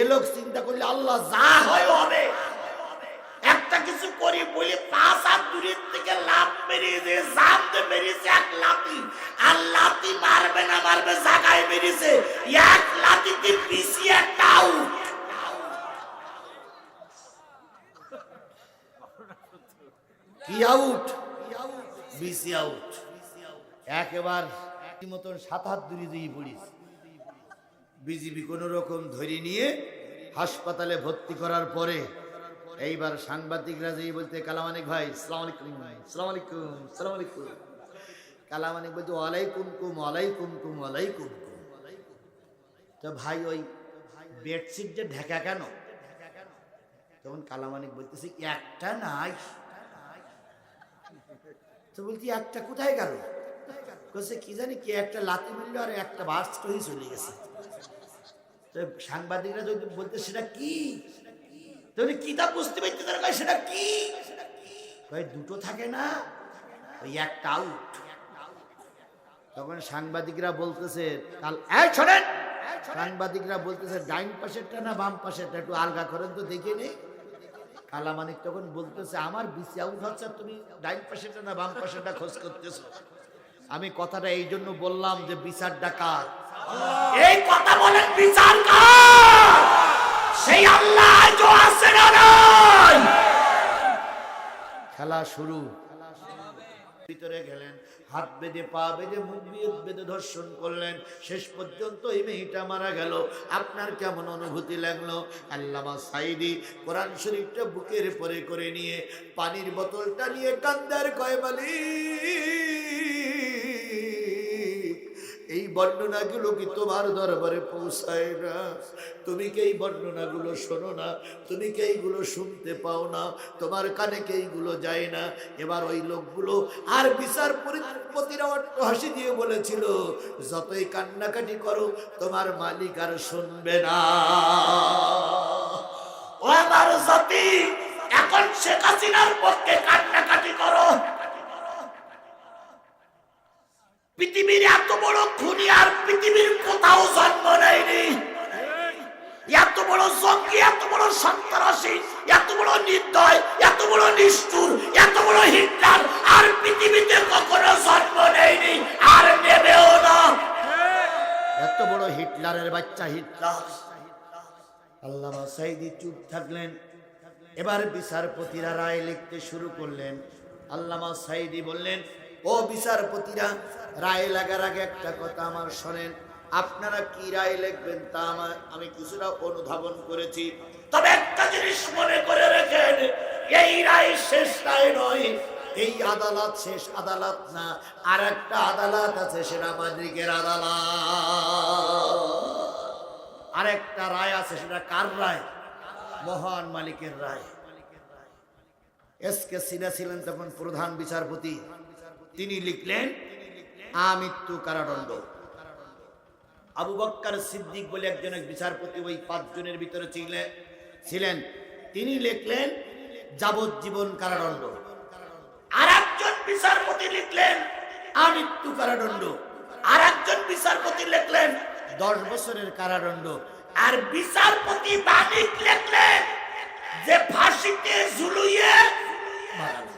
এ লোক চিন্তা করলে আল্লাহ যা হয় হবে। একটা কিছু করি বলি পাঁচ হাত দূরের থেকে লাভ বেরিয়েছে জানতে বেরিয়েছে এক লাতি আর লাতি মারবে না, মারবে জাগায় বেরিয়েছে এক লাতিতে পিছিয়ে টাউ কি আউট বিসি আউট একেবার মতন সাত হাত দূরে দিয়ে পড়িস বিজিবি কোন রকম ধরে নিয়ে হাসপাতালে ভর্তি করার পরে এইবার সাংবাদিকরা যেই বলতে, কালামানিক ভাই, সালাম ভাই সালাম আলাইকুম সালাম আলাইকুম। কালামানিক বলতে, ওয়ালাইকুম কুম ওয়ালাইকুম কুম ওয়ালাইকুম কুম। তো ভাই, ওই বেডশিট যে ঢেকা কেন? তখন কালামানিক বলতেছে, একটা নাই। তো বলছি, একটা কোথায় গেল? বলছে কি জানি কি একটা লাতি মিলল আর একটা বাস্ট হয়ে চলে গেছে। সাংবাদিকরা যদি বলতে, সেটা কি? তুমি কিতাব বুঝতে পারতে তারা সেটা কি? দুটো থাকে না, ওই একটা আউট তখন সাংবাদিকরা বলতেছে কাল এই শোনেন, সাংবাদিকরা বলতেছে, ডাইন পাশেরটা না বাম পাশেরটা, একটু আলগা করেন তো দেখে নেই কালামানিক তখন বলতেছে, আমার বিসি আউট হচ্ছে তুমি ডাইন পাশেরটা না বাম পাশেরটা খোঁজ করতেছো। আমি কথাটা এই জন্য বললাম যে বিচার ডাকাত এই কথা বলেন বিচার কার? সেই আল্লাহ আজও আছে খেলা শুরু। ভিতরে গেলেন, হাত বেঁধে, পা বেঁধে, মুখ বেঁধে ধর্ষণ করলেন। শেষ পর্যন্ত এই মেয়েটা মারা গেল। আপনার কেমন অনুভূতি লাগল? আল্লামা সাইদি কোরআন শরীফটা বুকের পরে করে নিয়ে পানির বোতলটা নিয়ে কান্দার কয় মালিক? বর্ণনাগুলো কি তোমার দরবারে পৌঁছায় না? তুমি কি এই বর্ণনাগুলো শোনো না? তুমি কি এইগুলো শুনতে পাও না? তোমার কানে কি এইগুলো যায় না? এবার ওই লোকগুলো আর বিচার অট্ট হাসি দিয়ে বলেছিল, যতই কান্নাকাটি করো, তোমার মালিক আর শুনবে না। ও আমার জাতি, এখন শেখ হাসিনার পক্ষে কান্নাকাটি করো। পৃথিবীর এত বড় খুনি আর পৃথিবীর কোথাও জন্ম নেয়নি। এত বড় জঙ্গি, এত বড় সন্ত্রাসী, এত বড় নির্দয়, এত বড় নিষ্ঠুর, এত বড় হিটলার আর পৃথিবীতে কখনো জন্ম নেয়নি, আর নেবেও না। এত বড় হিটলারের বাচ্চা হিটলার। আল্লামা সাইদি চুপ থাকলেন। এবার বিচারপতিরা রায় লিখতে শুরু করলেন। আল্লামা সাইদি বললেন ও বিচারপতিরা, রায় লাগার আগে একটা কথা আমার শোনেন। আপনারা কি রায় লিখবেন তা আমার, আমি কিছুটা অনুধাবন করেছি। তবে একটা জিনিস মনে করে রেখেন, এই রায় শেষ রায় নয়। এই আদালত শেষ আদালত না আর একটা আদালত আছে, সেটা মাদ্রিকের আদালত। আরেকটা রায় আছে, সেটা কার রায়? মহান মালিকের রায়। এস কে সিনা ছিলেন তখন প্রধান বিচারপতি। তিনি লিখলেন, আমৃত্যু কারাদণ্ড। আবু বক্কার সিদ্দিক বলে একজন এক বিচারপতি ওই পাঁচজনের ভিতরে ছিলেন ছিলেন। তিনি লিখলেন, যাবজ্জীবন কারাদণ্ড। আর একজন বিচারপতি লিখলেন, আমৃত্যু কারাদণ্ড। আর একজন বিচারপতি লিখলেন, দশ বছরের কারাদণ্ড। আর বিচারপতি বাণিক লিখলেন, যে ফাঁসিতে ঝুলুইয়ে মারা।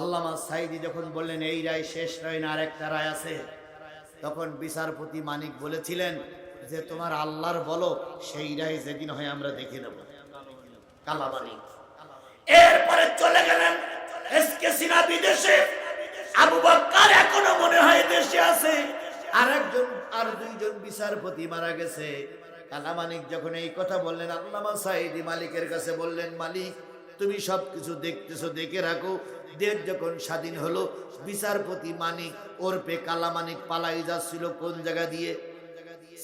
আল্লামা সাইদি যখন বললেন, এই রায় শেষ রায় না আর একটা রায় আছে? তখন বিচারপতি মানিক বলেছিলেন যে, তোমার আল্লাহর বলো, সেই রায় যেদিন হয় আমরা দেখে নেব। কালা মানিক। এরপরে চলে গেলেন এসকে সিনা বিদেশে। আবু বক্কার এখনও মনে হয় দেশে আছে। আর একজন আর দুইজন বিচারপতি মারা গেছে। কালামানিক যখন এই কথা বললেন, আল্লামা সাইদি মালিকের কাছে বললেন, মালিক তুমি সব কিছু দেখতেছো, দেখে রাখো। দেশ যখন স্বাধীন হলো, বিচারপতি মানিক ওরপে কালামানিক পালাই যাচ্ছিল কোন জায়গা দিয়ে?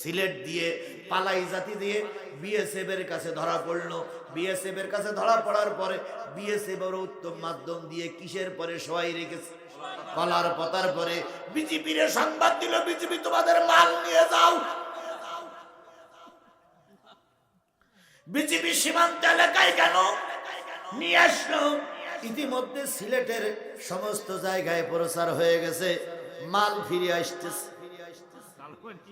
সিলেট দিয়ে, পালাই জাতি দিয়ে। বিএসএফ এর কাছে ধরা পড়ল। বিএসএফ এর কাছে ধরা পড়ার পরে বিএসএফ এর উত্তম মাধ্যম দিয়ে কিসের পরে সবাই রেখেছে? কলার পতার পরে বিজেপির সংবাদ দিল, বিজেপি তোমাদের মাল নিয়ে যাও। বিজেপি সীমান্ত এলাকায় কেন? নিয়ে আসলো। ইতিমধ্যে সিলেটের সমস্ত জায়গায় প্রচার হয়ে গেছে। মাল ফিরে আসতেছে।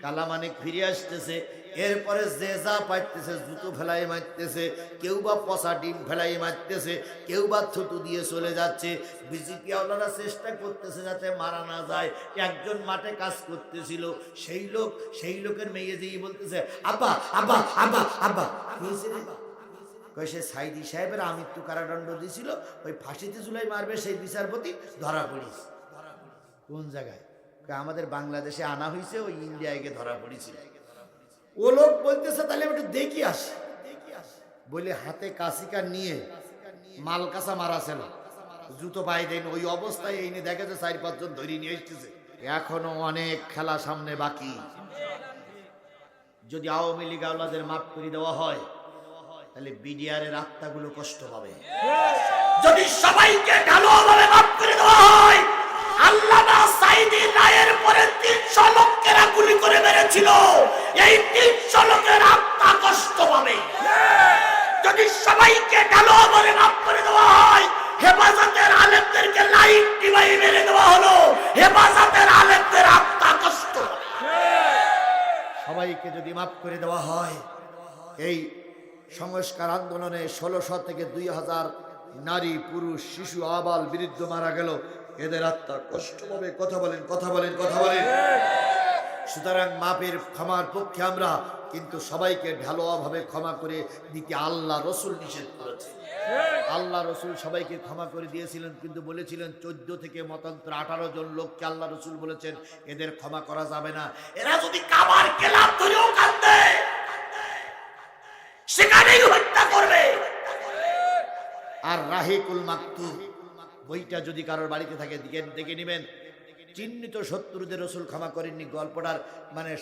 কালামানিক ফিরে আসতেছে। এরপরে যে যা পাইতেছে, জুতো ফেলাই মারতেছে, কেউ বা পচা ডিম ফেলাই মারতেছে, কেউ বা থুতু দিয়ে চলে যাচ্ছে। বিজেপি আওলারা চেষ্টা করতেছে যাতে মারা না যায়। একজন মাঠে কাজ করতেছিল। সেই লোক, সেই লোকের মেয়ে যেই বলতেছে, আব্বা আব্বা আব্বা আব্বা কই সে সাইদি সাহেবের আমৃত্যু কারাদণ্ড দিছিল, ওই ফাঁসিতে জুলাই মারবে সেই বিচারপতি ধরা পড়িস। কোন জায়গায়? আমাদের বাংলাদেশে আনা হয়েছে ওই ইন্ডিয়ায় গিয়ে ধরা পড়েছিল। ও লোক বলতেছে, তাহলে আমি একটু দেখি আসি। বলে হাতে কাশিকা নিয়ে মাল কাঁচা মারাছিল জুতো পাই দেন ওই অবস্থায় এই নিয়ে দেখে যে চার পাঁচজন ধরে নিয়ে এসতেছে এখনও অনেক খেলা সামনে বাকি। যদি আওয়ামী লীগ আওলাদের মাফ করে দেওয়া হয় তাহলে বিডিআরের আত্মাগুলো কষ্ট পাবে। যদি সবাইকে ঢালুভাবে মাফ করে দেওয়া হয় আল্লামা সাইদি রায়ের পরে তিনশো লোকেরা গুলি করে মেরেছিল। এই তিনশো লোকের আত্মা কষ্ট পাবে। যদি সবাইকে ঢালুভাবে মাফ করে দেওয়া হয় হেফাজতের আলেমদেরকে লাইট ডিভাই মেরে দেওয়া হলো হেফাজতের আলেমদের আত্মা কষ্ট পাবে। সবাইকে যদি মাফ করে দেওয়া হয় এই সংস্কার আন্দোলনে ষোলোশো থেকে দুই হাজার নারী, পুরুষ, শিশু, আবাল বিরুদ্ধ মারা গেল। এদের আত্মা কষ্ট পাবে কথা বলেন কথা বলেন কথা বলেন। সুতরাং মাপের ক্ষমার পক্ষে আমরা কিন্তু সবাইকে ঢালোয়াভাবে ক্ষমা করে দিতে আল্লাহ রসুল নিষেধ করেছে। আল্লাহ রসুল সবাইকে ক্ষমা করে দিয়েছিলেন, কিন্তু বলেছিলেন চোদ্দ থেকে মতান্তর আঠারো জন লোককে আল্লাহ রসুল বলেছেন, এদের ক্ষমা করা যাবে না। এরা যদি আর রাহিকুল মাকতু। বইটা যদি কারোর বাড়িতে থাকে দিকে দেখে নেবেন। চিহ্নিত শত্রুদের রসুল ক্ষমা করেননি। গল্পটার মানে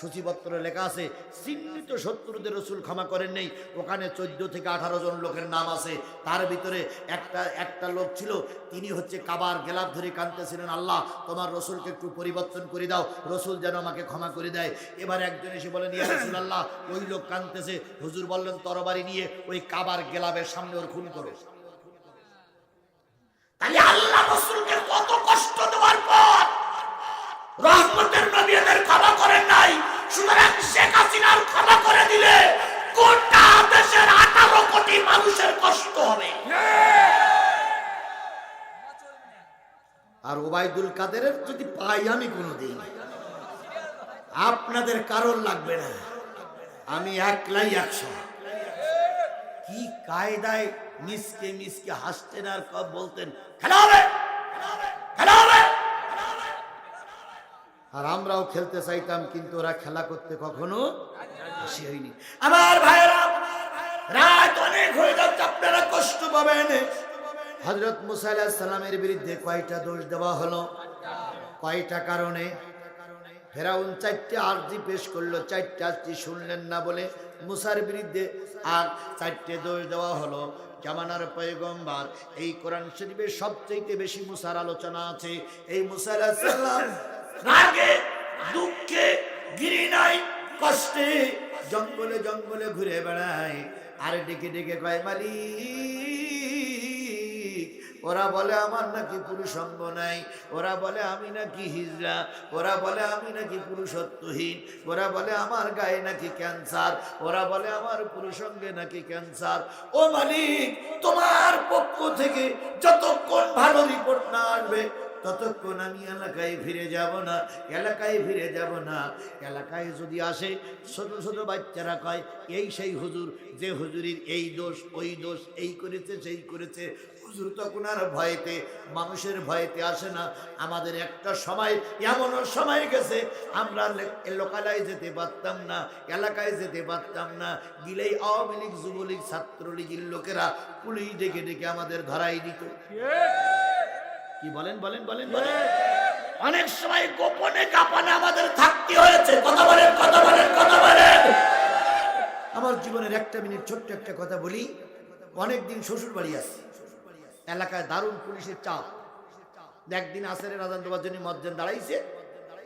সূচিপত্রে লেখা আছে, চিহ্নিত শত্রুদের রসুল ক্ষমা করেন নেই ওখানে চোদ্দ থেকে আঠারো জন লোকের নাম আছে। তার ভিতরে একটা একটা লোক ছিল, তিনি হচ্ছে কাবার গেলাপ ধরে কাঁদতেছিলেন, আল্লাহ, তোমার রসুলকে একটু পরিবর্তন করে দাও। রসুল যেন আমাকে ক্ষমা করে দেয়। এবার একজন এসে বলেন, ইয়া রসুল আল্লাহ ওই লোক কাঁদতেছে। হুজুর বললেন, তরবারি নিয়ে ওই কাবার গেলাপের সামনে ওর খুন করো। তাহলে আল্লাহ রসুলকে কত কষ্ট দেওয়ার পর রহমতের নবী এদের ক্ষমা করেন নাই। সুতরাং শেখ হাসিনার ক্ষমা করে দিলে গোটা দেশের আঠারো কোটি মানুষের কষ্ট হবে। আর ওবায়দুল কাদেরের যদি পাই আমি কোনো দিন আপনাদের কারণ লাগবে না। আমি একলাই একশো। কি কায়দায় মিসকে মিসকে হাসতেন আর কব বলতেন, খেলা হবে খেলা হবে আর আমরাও খেলতে চাইতাম, কিন্তু ওরা খেলা করতে কখনো খুশি হয়নি। আমার ভাইয়েরা, রাত অনেক হয়ে যাচ্ছে, আপনারা কষ্ট পাবেন। হজরত মুসা আলাহিস সালামের বিরুদ্ধে কয়টা দোষ দেওয়া হলো? কয়টা কারণে? ফেরাউন চারটে আর্জি পেশ করল, চারটে আর্জি শুনলেন না বলে মুসার বিরুদ্ধে আর চারটে দোষ দেওয়া হলো। জামানার পয়গম্বার, এই কোরআন শরীফের সবচেয়ে বেশি মুসার আলোচনা আছে। এই মুসার রাগে, দুঃখে কষ্টে জঙ্গলে জঙ্গলে ঘুরে বেড়ায়। আর ডেকে ডেকে কয়, মালিক ওরা বলে আমার নাকি পুরুষঙ্গ নাই, ওরা বলে আমি নাকি হিজড়া, ওরা বলে আমি নাকি পুরুষত্বহীন, ওরা বলে আমার গায়ে নাকি ক্যান্সার, ওরা বলে আমার পুরুষঙ্গে নাকি ক্যান্সার। ও মালিক, তোমার পক্ষ থেকে যতক্ষণ ভালো রিপোর্ট না আসবে, ততক্ষণ আমি এলাকায় ফিরে যাব না, এলাকায় ফিরে যাব না। এলাকায় যদি আসে, ছোট ছোট বাচ্চারা কয়, এই সেই হুজুর, যে হুজুরির এই দোষ, ওই দোষ, এই করেছে, সেই করেছে। হুজুর তখন আর ভয়েতে, মানুষের ভয়েতে আসে না। আমাদের একটা সময়, এমনও সময় গেছে, আমরা লোকালয়ে যেতে পারতাম না, এলাকায় যেতে পারতাম না। গিলেই আওয়ামী লীগ, যুবলীগ, ছাত্রলীগের লোকেরা পুলিশ ডেকে ডেকে আমাদের ধরাই দিত। কি বলেন বলেন বলেন বলেন? অনেক সময় গোপনে কাপনে আমাদের থাকতে হয়েছে। কথা বলেন কথা বলেন কথা বলেন। আমার জীবনের একটা মিনিট, ছোট্ট একটা কথা বলি। অনেকদিন শ্বশুর বাড়ি আসছি এলাকায় দারুণ পুলিশের চাপ। একদিন আসের আজান দেওয়ার জন্য মজ্জেন দাঁড়াইছে।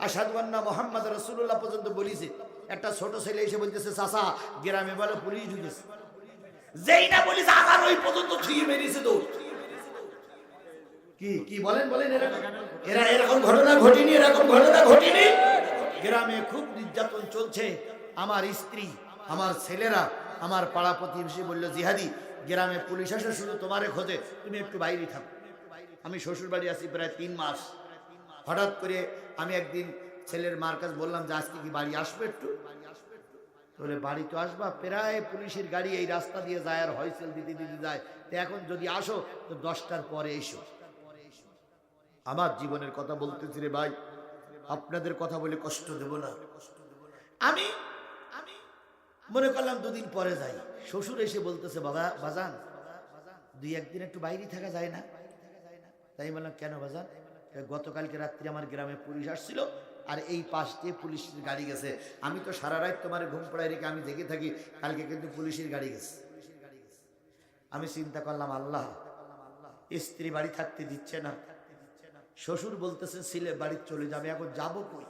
আসাদুয়ান্না মোহাম্মদ রসুল্লাহ পর্যন্ত বলিছে, একটা ছোট ছেলে এসে বলতেছে চাষা গ্রামে বলে পুলিশ ঢুকেছে। যেই না বলিস ওই পর্যন্ত ছুঁয়ে কি কি বলেন বলেন এরকম এরা এরকম ঘটনা ঘটেনি, এরকম ঘটনা ঘটেনি। গ্রামে খুব নির্যাতন চলছে। আমার স্ত্রী, আমার ছেলেরা, আমার পাড়া প্রতিবেশী বলল, জিহাদি গ্রামে পুলিশ আসে শুধু তোমারে খোঁজে, তুমি একটু বাইরে থাকো। আমি শ্বশুর বাড়ি আছি প্রায় তিন মাস। হঠাৎ করে আমি একদিন ছেলের মার কাছে বললাম, যে আজকে কি বাড়ি আসবে একটু? বলে, বাড়ি তো আসবা। প্রায় পুলিশের গাড়ি এই রাস্তা দিয়ে যায় আর হয়সেল দিতে দিতে যায়। তো এখন যদি আসো, তো দশটার পরে এসো। আমার জীবনের কথা বলতেছি রে ভাই, আপনাদের কথা বলে কষ্ট দেব না। আমি মনে করলাম দুদিন পরে যাই। শ্বশুর এসে বলতেছে, বাবা, বাজান, দুই একদিন একটু বাইরে থাকা যায় না? তাই বললাম, কেন বাজান? গতকালকে রাত্রি আমার গ্রামে পুলিশ আসছিল আর এই পাশ দিয়ে পুলিশের গাড়ি গেছে। আমি তো সারা রাত তোমার ঘুম পড়ায় রেখে আমি জেগে থাকি, কালকে কিন্তু পুলিশের গাড়ি গেছে। আমি চিন্তা করলাম, আল্লাহ, স্ত্রী বাড়ি থাকতে দিচ্ছে না। শ্বশুর বলতেছে ছিলে বাড়ি চলে যাবে, এখন যাব কই?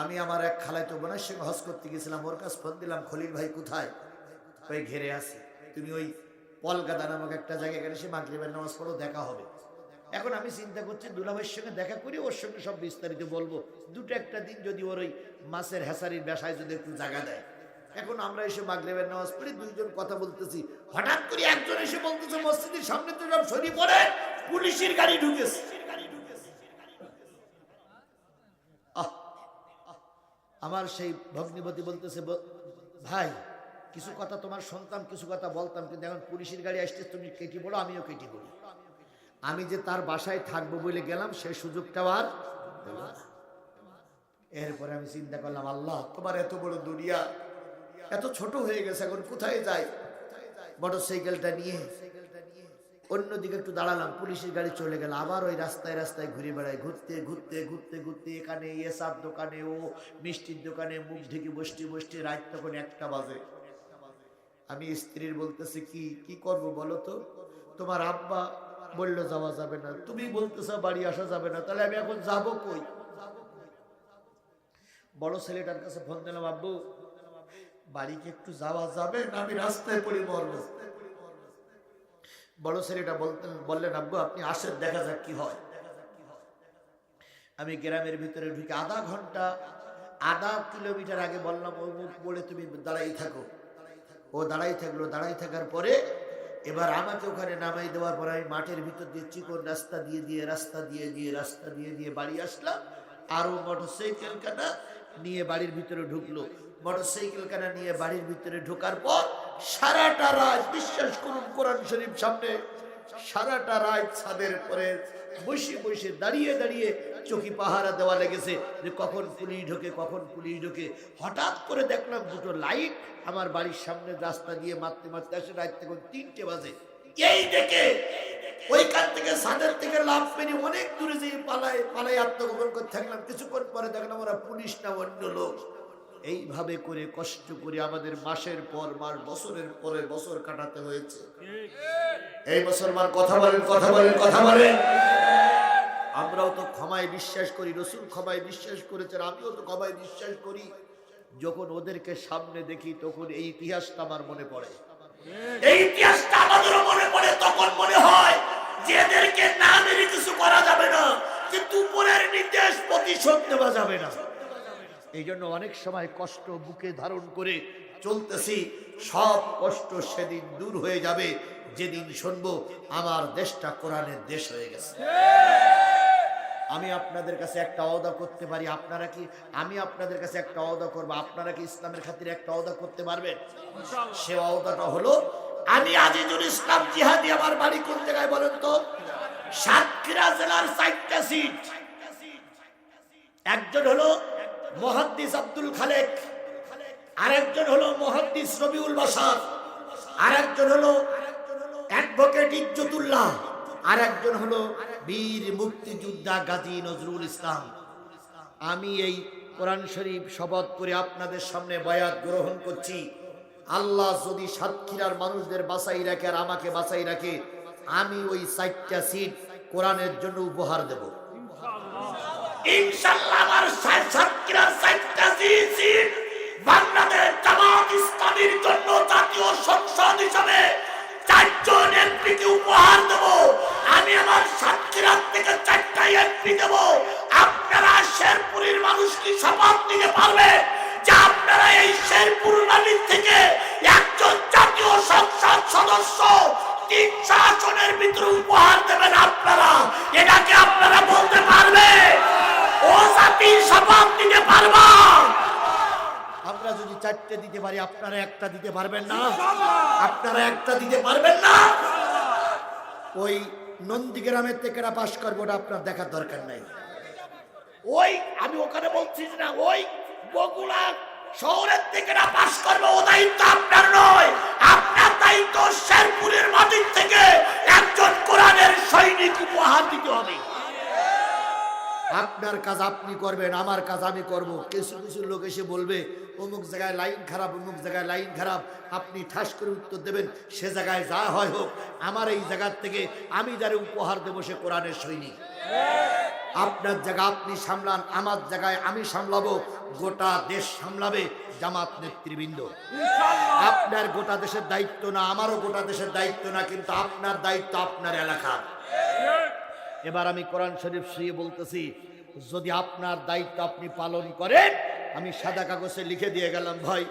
আমি আমার এক খালাই তো বোনের সঙ্গে হজ করতে গেছিলাম, ওর কাছে ফোন দিলাম, খলিল ভাই কোথায়? ওই ঘেরে আছে। তুমি ওই পলকাতা নামক একটা জায়গায় গেলে সে মাগরিবের নামাজ পড়ো, দেখা হবে। এখন আমি চিন্তা করছি, দুলাভাইয়ের সঙ্গে দেখা করি, ওর সঙ্গে সব বিস্তারিত বলব। দুটো একটা দিন যদি ওর ওই মাছের হেসারির বেসায় যদি একটু জায়গা দেয়। এখন আমরা এসে মাগরিবের নামাজ পড়ি, দুইজন কথা বলতেছি। হঠাৎ করে একজন এসে বলতেছে, মসজিদের সামনে তো সব সরি পড়ে, পুলিশের গাড়ি ঢুকেছে। আমার সেই ভগ্নিপতি বলতেছে ভাই, কিছু কথা তোমার শুনতাম, কিছু কথা বলতাম, কিন্তু এখন পুলিশের গাড়ি আসতে তুমি কেটে বলো, আমিও কেটে বলি আমি যে তার বাসায় থাকব বলে গেলাম সেই সুযোগটাও আর। এরপরে আমি চিন্তা করলাম, আল্লাহ, তোমার এত বড় দুনিয়া, এত ছোট হয়ে গেছে, এখন কোথায় যাই মোটর সাইকেলটা নিয়ে অন্যদিকে একটু দাঁড়ালাম, পুলিশের গাড়ি চলে গেল। আবার ওই রাস্তায় রাস্তায় ঘুরে বেড়াই, ঘুরতে ঘুরতে ঘুরতে ঘুরতে এখানে এসার দোকানে ও মিষ্টির দোকানে মুখ ঢেকে বসতে বসতে রাত তখন একটা বাজে। আমি স্ত্রীর বলতেছি, কি কি করব বলো তো? তোমার আব্বা বলল যাওয়া যাবে না। তুমি বলতেছো বাড়ি আসা যাবে না, তাহলে আমি এখন যাব কই? বড় ছেলেটার কাছে ফোন দিলাম, আব্বু বাড়ি কি একটু যাওয়া যাবে না আমি রাস্তায় পড়ে মরবো? বড় ছেলেটা বলতেন বললেন, আব্বু, আপনি আসেন, দেখা যাক কি হয়। আমি গ্রামের ভিতরে ঢুকে আধা ঘণ্টা, আধা কিলোমিটার আগে বললাম ও মুখ বলে তুমি দাঁড়াই থাকো। ও দাঁড়াই থাকল, দাঁড়াই থাকার পরে এবার আমাকে ওখানে নামাই দেওয়ার পর আমি মাঠের ভিতর দিয়ে চিকন রাস্তা দিয়ে দিয়ে, রাস্তা দিয়ে দিয়ে, রাস্তা দিয়ে দিয়ে বাড়ি আসলাম। আর ও মোটর সাইকেল কানা নিয়ে বাড়ির ভিতরে ঢুকলো। মোটর সাইকেল কানা নিয়ে বাড়ির ভিতরে ঢোকার পর সারাটা রাত বিশ্বাস করুন কোরআন শরীফ সামনে, সারাটা রাত ছাদের পরে বসে বসে দাঁড়িয়ে দাঁড়িয়ে চকি পাহারা দেওয়া লেগেছে যে কখন পুলিশ ঢোকে, কখন পুলিশ ঢোকে। হঠাৎ করে দেখলাম দুটো লাইট আমার বাড়ির সামনে রাস্তা দিয়ে মারতে মারতে আসে, রাত তখন তিনটে বাজে। এই দেখে ওইখান থেকে ছাদের থেকে লাভ মেরে অনেক দূরে যেয়ে পালায় পালায় আত্মগোপন করে থাকলাম। কিছুক্ষণ পরে দেখলাম ওরা পুলিশ না, অন্য লোক। এইভাবে করে কষ্ট করে আমাদের মাসের পর মাস, বছরের পরে বছর কাটাতে হয়েছে। এই মুসলমান, কথা বলেন কথা বলেন কথা বলেন। আমরাও তো ক্ষমায় বিশ্বাস করি, রসুল ক্ষমায় বিশ্বাস করেছেন, আমিও তো ক্ষমায় বিশ্বাস করি। যখন ওদেরকে সামনে দেখি, তখন এই ইতিহাসটা আমার মনে পড়ে। এই ইতিহাসটা আমাদেরও মনে পড়ে, তখন মনে হয় যে এদেরকে না মেরে কিছু করা যাবে না, কিন্তু উপরের নির্দেশ প্রতিশোধ নেওয়া যাবে না। এই জন্য অনেক সময় কষ্ট বুকে ধারণ করে চলতেছি সব কষ্ট সেদিন দূর হয়ে যাবে যেদিন শুনব আমার দেশটা কোরআনের দেশ হয়ে গেছে। আমি আপনাদের কাছে একটা অদা করতে পারি আপনারা কি আমি আপনাদের কাছে একটা অদা করব আপনারা কি ইসলামের খাতিরে একটা অদা করতে পারবেন? সে অদাটা হলো আমি আজিজুল ইসলাম জিহাদি আমার বাড়ি কোন জায়গায় বলেন তো? সাতক্ষীরা জেলার চারটা সিট। একজন হলো মহাদ্দিস আব্দুল খালেক। আরেকজন হলো মহাদ্দিস রবিউল বাসার আরেকজন হলো অ্যাডভোকেট ইজ্জতুল্লাহ। আরেকজন হলো বীর মুক্তিযোদ্ধা গাজী নজরুল ইসলাম। আমি এই কোরআন শরীফ শপথ করে আপনাদের সামনে বয়াত গ্রহণ করছি। আল্লাহ যদি সাতক্ষীরার মানুষদের বাঁচাই রাখে আর আমাকে বাঁচাই রাখে, আমি ওই চারটা সিট কোরআনের জন্য উপহার দেব। ইনশাল্লাহ আমার এমপিকে উপহার দেব। আমি আমার সাতক্ষীরার থেকে চারটা এমপি দেব। আপনারা শেরপুরের মানুষ কি শপথ পারবে যে আপনারা এই শেরপুর মালিক থেকে একজন জাতীয় সংসদ সদস্য তিনশো আসনের ভিতরে উপহার দেবেন আপনারা? এটাকে আপনারা বলতে পারবে? ও জাতির শপথ দিতে পারবা। আমরা যদি চারটে দিতে পারি আপনারা একটা দিতে পারবেন না? আপনারা একটা দিতে পারবেন না? ওই নন্দীগ্রামের থেকে পাশ করব ওটা আপনার দেখার দরকার নাই। ওই আমি ওখানে বলছি না ওই বগুড়া শহরের থেকে পাশ করবে ও দায়িত্ব আপনার নয় আপনার দায়িত্ব শেরপুরের মাটির থেকে একজন কোরআনের সৈনিক উপহার দিতে হবে আপনার কাজ আপনি করবেন আমার কাজ আমি করব। কিছু কিছু লোক এসে বলবে অমুক জায়গায় লাইন খারাপ অমুক জায়গায় লাইন খারাপ আপনি ঠাস করে উত্তর দেবেন সে জায়গায় যা হয় হোক আমার এই জায়গার থেকে আমি যারা উপহার দেবো সে কোরআনের সৈনিক। আপনার জায়গা আপনি সামলান আমার জায়গায় আমি সামলাবো গোটা দেশ সামলাবে জামাত নেতৃবৃন্দ। আপনার গোটা দেশের দায়িত্ব না আমারও গোটা দেশের দায়িত্ব না কিন্তু আপনার দায়িত্ব আপনার এলাকা এবার আমি কোরআন শরীফ শুয়ে বলতেছি যদি আপনার দায়িত্ব আপনি পালন করেন, আমি সাদা কাগজে লিখে দিয়ে গেলাম, ভাই,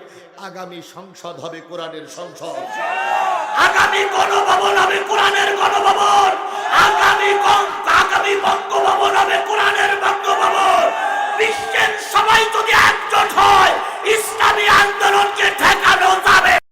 আগামী সংসদ হবে কোরআনের সংসদ। আগামী গণভবন হবে কোরআনের গণভবন। আগামী আগামী বঙ্গভবন হবে কোরআনের বঙ্গভবন। বিশ্বের সবাই যদি একজোট হয়, ইসলামী আন্দোলনকে ঠেকানো যাবে।